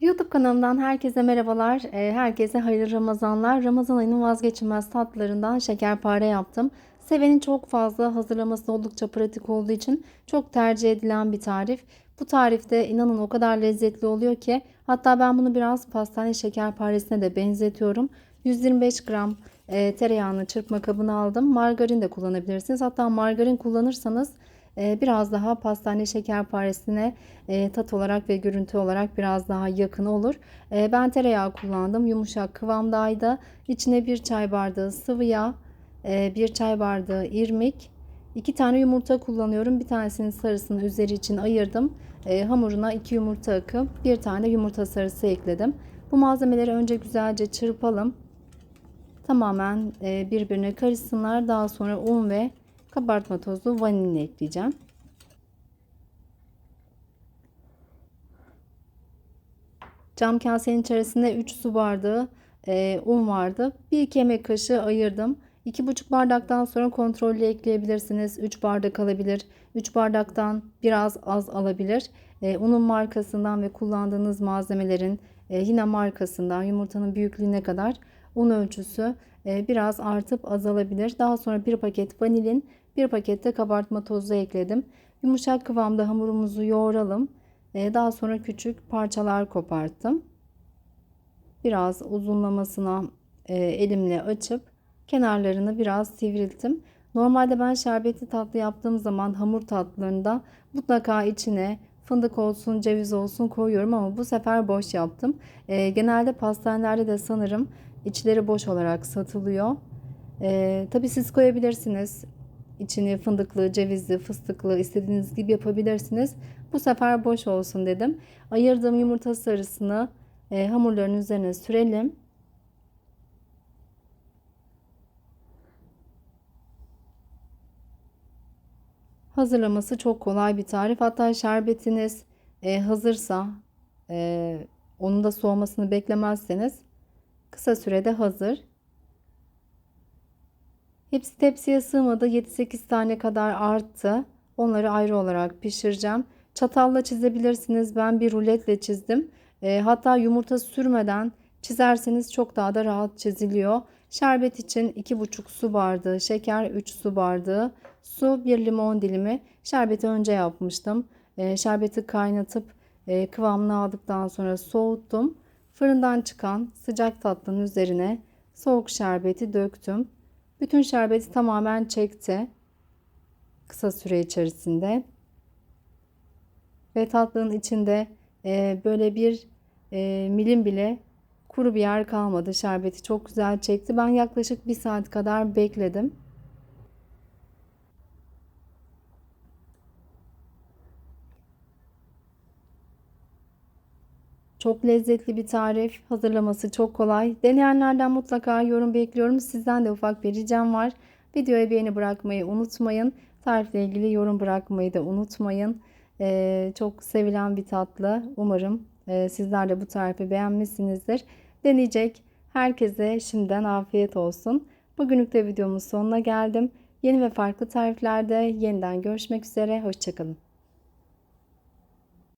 YouTube kanalımdan herkese merhabalar. Ee, Herkese hayırlı Ramazanlar. Ramazan ayının vazgeçilmez tatlılarından şekerpare yaptım. Sevenin çok fazla hazırlaması oldukça pratik olduğu için çok tercih edilen bir tarif. Bu tarifte inanın o kadar lezzetli oluyor ki hatta ben bunu biraz pastane şekerparesine de benzetiyorum. 125 gram e, tereyağını çırpma kabına aldım. Margarin de kullanabilirsiniz. Hatta margarin kullanırsanız biraz daha pastane şekerparesine e, tat olarak ve görüntü olarak biraz daha yakın olur. E, ben tereyağı kullandım. Yumuşak kıvamdaydı. İçine bir çay bardağı sıvı yağ, e, bir çay bardağı irmik, iki tane yumurta kullanıyorum. Bir tanesinin sarısını üzeri için ayırdım. E, hamuruna iki yumurta akıp bir tane yumurta sarısı ekledim. Bu malzemeleri önce güzelce çırpalım. Tamamen e, birbirine karışsınlar. Daha sonra un ve kabartma tozu vanilini ekleyeceğim. Cam kasenin içerisinde 3 su bardağı e, un vardı. 1 iki yemek kaşığı ayırdım. 2,5 bardaktan sonra kontrollü ekleyebilirsiniz. 3 bardak alabilir. 3 bardaktan biraz az alabilir. E, unun markasından ve kullandığınız malzemelerin e, yine markasından yumurtanın büyüklüğüne kadar un ölçüsü e, biraz artıp azalabilir. Daha sonra bir paket vanilin, bir paket de kabartma tozu ekledim. Yumuşak kıvamda hamurumuzu yoğuralım. E, daha sonra küçük parçalar koparttım. Biraz uzunlamasına e, elimle açıp kenarlarını biraz sivrilttim. Normalde ben şerbetli tatlı yaptığım zaman hamur tatlılarında mutlaka içine fındık olsun, ceviz olsun koyuyorum ama bu sefer boş yaptım. E, genelde pastanelerde de sanırım içleri boş olarak satılıyor. E, tabii siz koyabilirsiniz. İçini fındıklı, cevizli, fıstıklı istediğiniz gibi yapabilirsiniz. Bu sefer boş olsun dedim. Ayırdığım yumurta sarısını e, hamurların üzerine sürelim. Hazırlaması çok kolay bir tarif. Hatta şerbetiniz e, hazırsa e, onun da soğumasını beklemezseniz kısa sürede hazır. Hepsi tepsiye sığmadı. 7-8 tane kadar arttı. Onları ayrı olarak pişireceğim. Çatalla çizebilirsiniz. Ben bir ruletle çizdim. E, hatta yumurta sürmeden çizerseniz çok daha da rahat çiziliyor. Şerbet için 2,5 su bardağı şeker, 3 su bardağı su, 1 limon dilimi. Şerbeti önce yapmıştım. E, şerbeti kaynatıp e, kıvamını aldıktan sonra soğuttum. Fırından çıkan sıcak tatlının üzerine soğuk şerbeti döktüm. Bütün şerbeti tamamen çekti. Kısa süre içerisinde. Ve tatlının içinde e, böyle bir e, milim bile kuru bir yer kalmadı. Şerbeti çok güzel çekti. Ben yaklaşık bir saat kadar bekledim. Çok lezzetli bir tarif. Hazırlaması çok kolay. Deneyenlerden mutlaka yorum bekliyorum. Sizden de ufak bir ricam var. Videoya beğeni bırakmayı unutmayın. Tarifle ilgili yorum bırakmayı da unutmayın. Ee, çok sevilen bir tatlı. Umarım e, sizler de bu tarifi beğenmişsinizdir. Deneyecek herkese şimdiden afiyet olsun. Bugünlük de videomun sonuna geldim. Yeni ve farklı tariflerde yeniden görüşmek üzere. Hoşçakalın.